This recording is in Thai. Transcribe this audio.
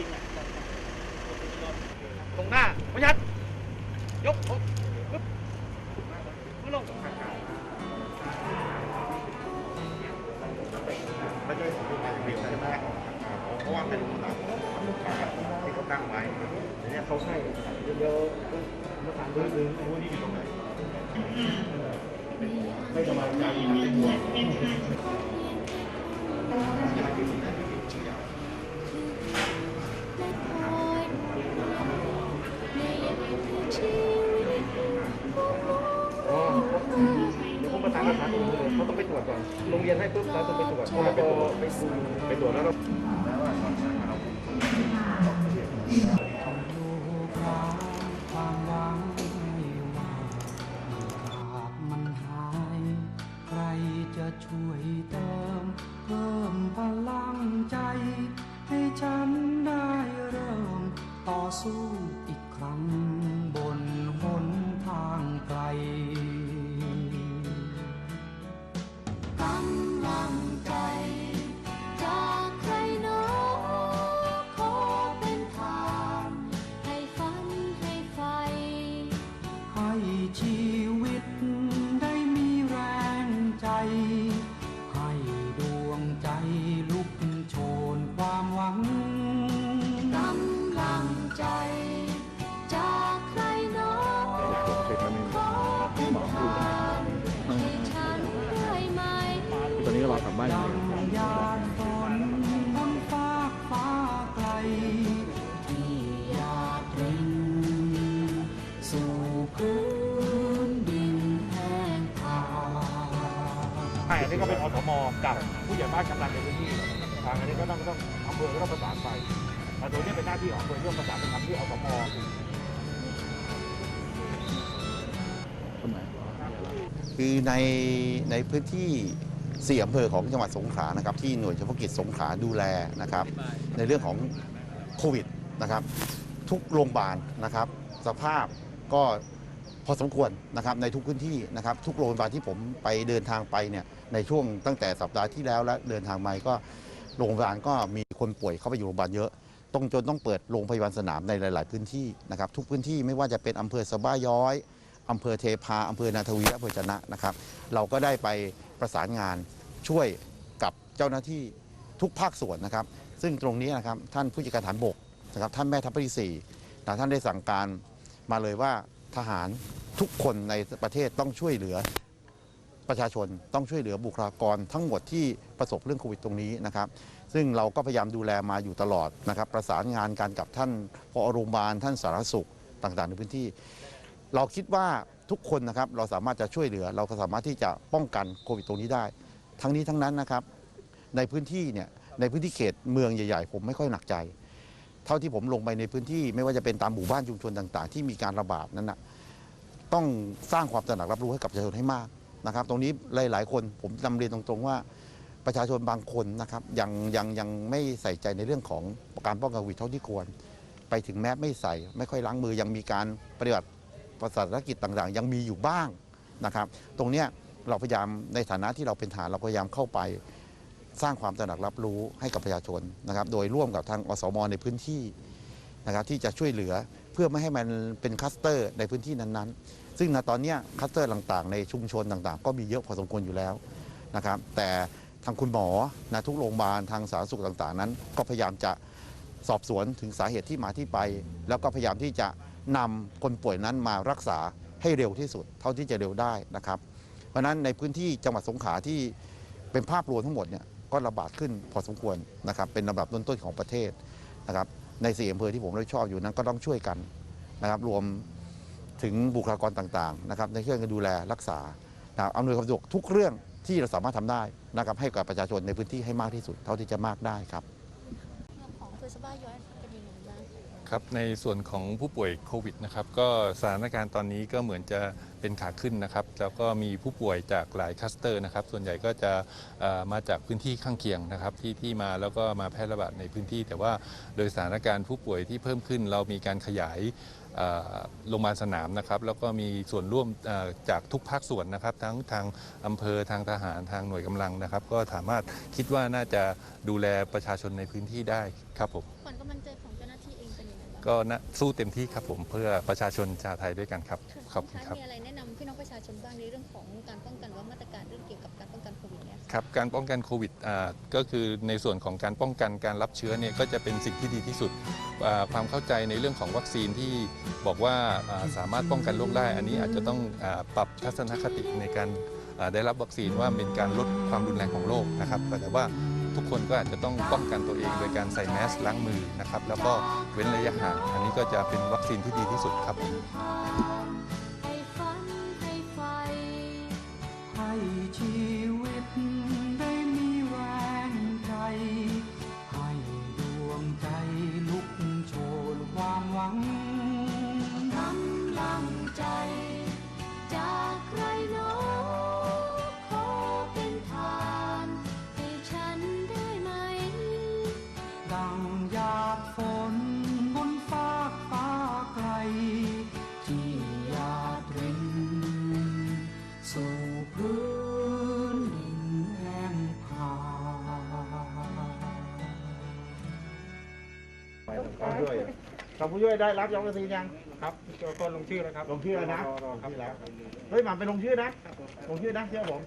ิงอะตรงหน้าพยัดยกปึ๊บปึ๊บมือลงไม่ใช่ของารบินใช่ไหมเพราะว่าเป็นหลักที่เขาตั้งไว้ทีนี้เขาให้เดี๋ยวมาทางด้วยนึงรู้นี่อยู่ตรงไหนไม่สบายใจเป็นห่วง อ๋อเดี๋ยวผมประสานกับสาธารณสุขเขาต้องไปตรวจก่อน โรงเรียนให้ปุ๊บสาธารณสุขไปตรวจพอไปตรวจไปดูไปตรวจแล้วเราความหวังไม่ว่าหากมันหายใครจะช่วยเติมเพิ่มพลังใจ ให้ฉันได้เริ่มต่อสู้ ใจให้ดวงใจลุกโชนความหวังกำลังใจ จากใครหนอขอเป็นทางให้ฉันได้ไหม ตอนนี้เรากลับบ้านดังยา อันนี้ก็เป็นอสมกับผู้ใหญ่บ้านกำลังในพื้นที่ทางอันนี้ก็ต้องต้องอำเภอก็ต้องประสานไปแต่ตรงนี้เป็นหน้าที่ของอำเภอเรื่องประสานไปทำที่อสมคือในในพื้นที่สี่อำเภอของจังหวัดสงขลานะครับที่หน่วยเฉพาะกิจสงขลาดูแลนะครับ ในเรื่องของโควิดนะครับ ทุกโรงพยาบาลนะครับ สภาพก็ อสมควรนะครับในทุกพื้นที่นะครับทุกโรงพยาบาลที่ผมไปเดินทางไปเนี่ยในช่วงตั้งแต่สัปดาห์ที่แล้วและเดินทางมาก็โรงพยาบาลก็มีคนป่วยเข้าไปอยู่โรงพยาบาลเยอะต้องจนต้องเปิดโรงพยาบาลสนามในหลาย ๆ พื้นที่นะครับทุกพื้นที่ไม่ว่าจะเป็นอำเภอสบ้าย้อยอำเภอเทพาอำเภอนาทวีและอำเภอจนะนะครับ เราก็ได้ไปประสานงานช่วยกับเจ้าหน้าที่ทุกภาคส่วนนะครับ ซึ่งตรงนี้นะครับท่านผู้จัดการฐานบกนะครับท่านแม่ทัพภาคที่สี่ท่านได้สั่งการมาเลยว่าทหาร ทุกคนในประเทศต้องช่วยเหลือประชาชนต้องช่วยเหลือบุคลากรทั้งหมดที่ประสบเรื่องโควิดตรงนี้นะครับ ซึ่งเราก็พยายามดูแลมาอยู่ตลอดนะครับ ประสานงานกันกับท่านพอโรงพยาบาลท่านสาธารณสุขต่างๆ ในพื้นที่ เราคิดว่าทุกคนนะครับเราสามารถจะช่วยเหลือ เราก็สามารถที่จะป้องกันโควิดตรงนี้ได้ ทั้งนี้ทั้งนั้นนะครับ ในพื้นที่เนี่ยในพื้นที่เขตเมืองใหญ่ๆ ผมไม่ค่อยหนักใจ เท่าที่ผมลงไปในพื้นที่ไม่ว่าจะเป็นตามหมู่บ้านชุมชนต่าง ๆ ที่มีการระบาดนั้นนะ ต้องสร้างความตระหนักรับรู้ให้กับประชาชนให้มากนะครับ ตรงนี้หลาย ๆ คนผมนำเรียนตรงๆว่าประชาชนบางคนนะครับยังยังยังไม่ใส่ใจในเรื่องของการป้องกันโควิดเท่าที่ควร ไปถึงแม้ไม่ใส่ไม่ค่อยล้างมือยังมีการปฏิบัติประสาทกิจต่างๆ ยังมีอยู่บ้างนะครับ ตรงเนี้ยเราพยายามในฐานะที่เราเป็นทหารเราพยายามเข้าไปสร้างความตระหนักรับรู้ให้กับประชาชนนะครับ โดยร่วมกับทางอสมในพื้นที่นะครับที่จะช่วยเหลือ พื่อไม่ให้มันเป็นคัสเตอร์ในพื้นที่นั้นๆ ซึ่งณตอนนี้คัสเตอร์ต่างๆ ในชุมชนต่างๆ ก็มีเยอะพอสมควรอยู่แล้วนะครับ แต่ทางคุณหมอนะทุกโรงพยาบาลทางสาธารณสุขต่างๆ นั้น ก็พยายามจะสอบสวนถึงสาเหตุที่มาที่ไป แล้วก็พยายามที่จะนำคนป่วยนั้นมารักษาให้เร็วที่สุด เท่าที่จะเร็วได้นะครับ เพราะฉะนั้นในพื้นที่จังหวัดสงขลาที่เป็นภาพรวมทั้งหมดเนี่ยก็ระบาดขึ้นพอสมควรนะครับเป็นลำดับต้นๆของประเทศนะครับ ในสี่อำเภอที่ผมรู้ชอบอยู่นั้นก็ต้องช่วยกันนะครับรวมถึงบุคลากรต่างๆนะครับในเรื่องการดูแลรักษาอำนวยความสะดวกทุกเรื่องที่เราสามารถทำได้นะครับให้กับประชาชนในพื้นที่ให้มากที่สุดเท่าที่จะมากได้ครับเรื่องของเภอสบ้าย้อย ครับในส่วนของผู้ป่วยโควิดนะครับก็สถานการณ์ตอนนี้ก็เหมือนจะเป็นขาขึ้นนะครับแล้วก็มีผู้ป่วยจากหลายคลัสเตอร์นะครับส่วนใหญ่ก็จะมาจากพื้นที่ข้างเคียงนะครับที่ที่มาแล้วก็มาแพร่ระบาดในพื้นที่ แต่ว่าโดยสถานการณ์ผู้ป่วยที่เพิ่มขึ้น เรามีการขยายโรงพยาบาลสนามนะครับแล้วก็มีส่วนร่วมจากทุกภาคส่วนนะครับ ทั้งทางอำเภอทางทหารทางหน่วยกำลังนะครับ ก็สามารถคิดว่าน่าจะดูแลประชาชนในพื้นที่ได้ครับผมขวัญกำลังใจของเจ้าหน้า ก็นะสู้เต็มที่ครับผมเพื่อประชาชนชาวไทยด้วยกันครับขอบคุณครับ มีอะไรแนะนำพี่น้องประชาชนบ้างในเรื่องของการป้องกันว่ามาตรการเรื่องเกี่ยวกับการป้องกันโควิดเนี่ย ครับการป้องกันโควิดอ่าก็คือในส่วนของการป้องกันการรับเชื้อเนี่ยก็จะเป็นสิ่งที่ดีที่สุดอ่าความเข้าใจในเรื่องของวัคซีนที่บอกว่าอ่าสามารถป้องกันโรคได้ อันนี้อาจจะต้องอาปรับทัศนคติในการอ่าได้รับวัคซีนว่าเป็นการลดความรุนแรงของโรคนะครับแต่ว่า ทุกคนก็อาจจะต้องป้องกันตัวเองโดยการใส่แมสล้างมือนะครับแล้วก็เว้นระยะห่างอันนี้ก็จะเป็นวัคซีนที่ดีที่สุดครับ ต้องช่วยทางผู้ช่วยได้รับยาวัคซีนยังครับก็ลงชื่อแล้วครับลงชื่อแล้วนะรอรอครับลงชื่อแล้วเฮ้ยหม่ำไปลงชื่อนะลงชื่อนะเชื่อผม